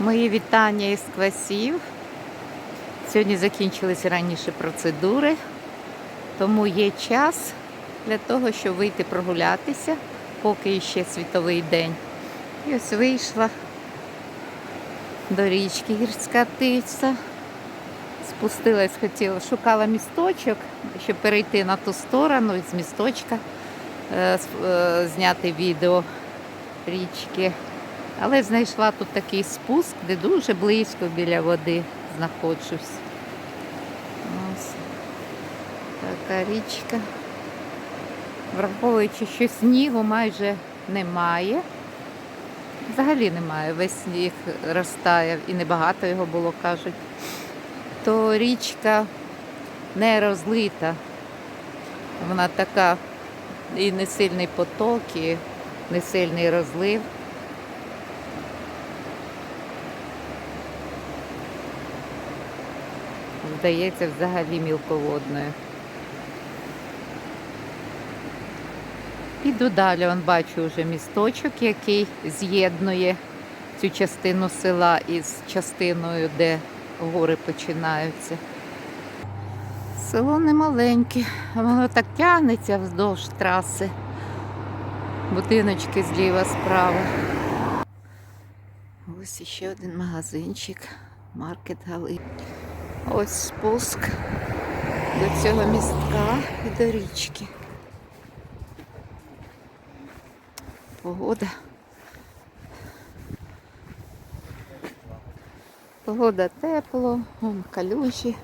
Мої вітання із квасів. Сьогодні закінчилися раніше процедури, тому є час для того, щоб вийти прогулятися, поки ще світовий день. І ось вийшла до річки гірська птиця. Спустилась, хотіла, шукала місточок, щоб перейти на ту сторону з місточка е, е, зняти відео річки. Але знайшла тут такий спуск, де дуже близько біля води знаходжусь. Ось така річка. Враховуючи, що снігу майже немає. Взагалі немає, весь сніг розтаяв і небагато його було, кажуть. То річка не розлита. Вона така і не сильний поток, і не сильний розлив. Здається, взагалі мілководною. Іду далі, он бачу вже місточок, який з'єднує цю частину села із частиною, де гори починаються. Село немаленьке, воно так тягнеться вздовж траси. Будиночки зліва справа. Ось іще один магазинчик, маркет Гали. Ось спуск до цього містка і до річки. Погода. Погода тепло, вон калюжі.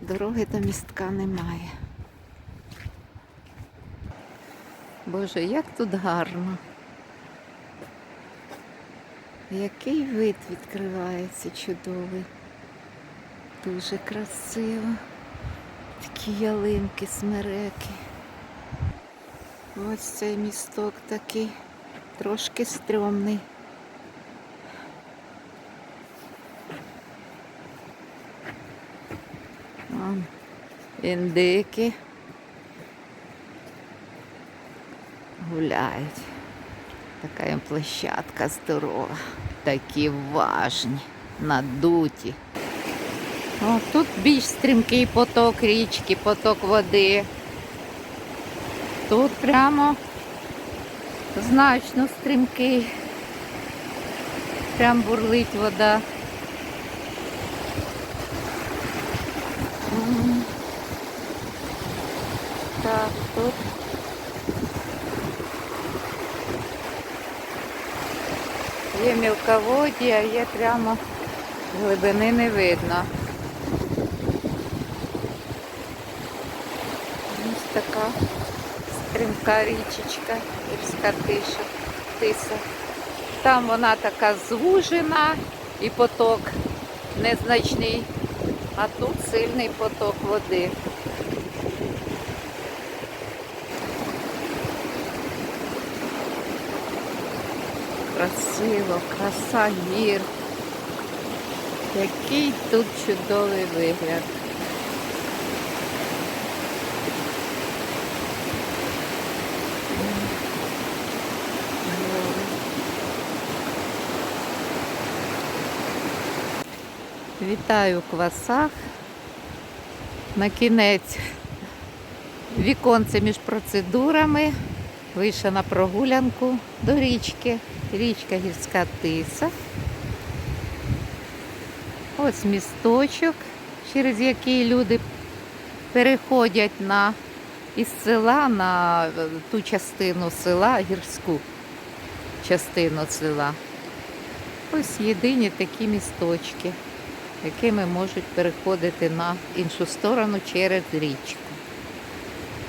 Дороги до містка немає. Боже, як тут гарно. Який вид відкривається чудовий. Дуже красиво. Такі ялинки, смереки. Ось цей місток такий трошки стрьомний. Вон індики гуляють. Така площадка здорова. Такі важні, надуті. О, тут більш стрімкий поток річки, поток води. Тут прямо значно стрімкий. Прям бурлить вода. Так, тут є мілководдя, а є прямо глибини не видно. Ось така стрімка річечка, гірська тиша, тиса. Там вона така звужена і поток незначний, а тут сильний поток води. Красиво, краса гір. Який тут чудовий вигляд. Вітаю квасах. На кінець віконце між процедурами. Вийшла на прогулянку до річки. Річка гірська тиса. Ось місточок, через який люди переходять на із села на е, ту частину села, гірську частину села. Ось єдині такі місточки, якими можуть переходити на іншу сторону через річку.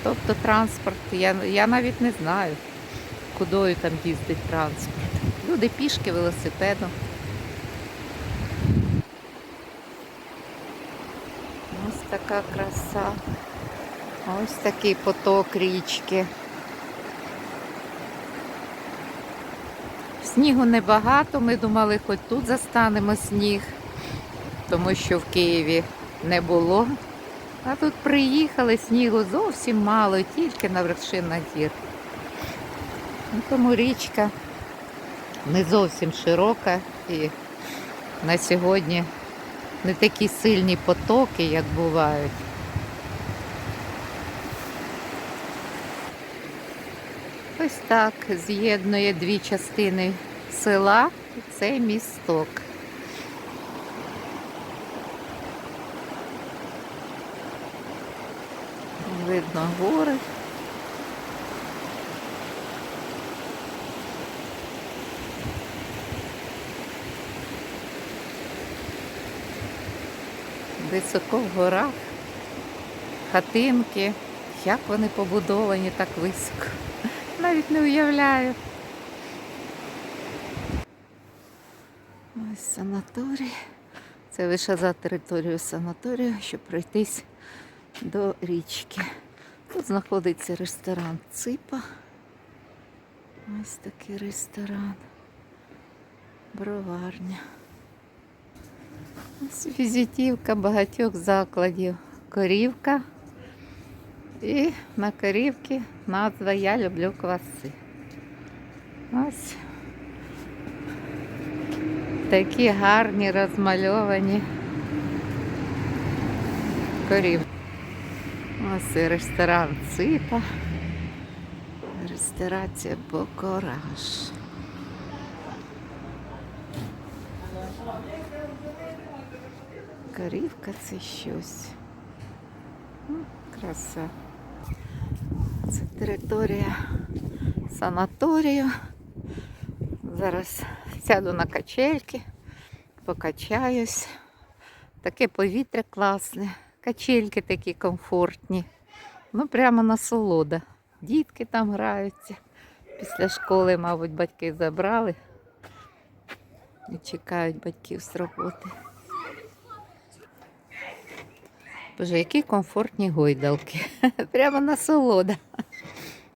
Тобто транспорт, я, я навіть не знаю, кудою там їздить транспорт. Люди пішки, велосипедом. Ось така краса. Ось такий поток річки. Снігу небагато, ми думали, хоч тут застанемо сніг, тому що в Києві не було. А тут приїхали, снігу зовсім мало, тільки на вершинах гір. Ну, Тому річка не зовсім широка і на сьогодні не такі сильні потоки, як бувають. Ось так з'єднує дві частини села і цей місток. Видно гори. Високо в горах, хатинки. Як вони побудовані так високо. Навіть не уявляю. Ось санаторій. Це лише за територією санаторію, щоб пройтись до річки. Тут знаходиться ресторан Ципа. Ось такий ресторан. Броварня. Візитівка багатьох закладів. Корівка. І на корівці назва Я люблю кваси. Ось такі гарні розмальовані корів. Ось і ресторан Ципа. Ресторація Бокораж. Корівка це щось. М, Краса. Це територія санаторію. Зараз сяду на качельки, покачаюсь. Таке повітря класне, качельки такі комфортні. Ну, прямо насолода. Дітки там граються. Після школи, мабуть, батьки забрали і чекають батьків з роботи. Боже, які комфортні гойдалки. Прямо насолода.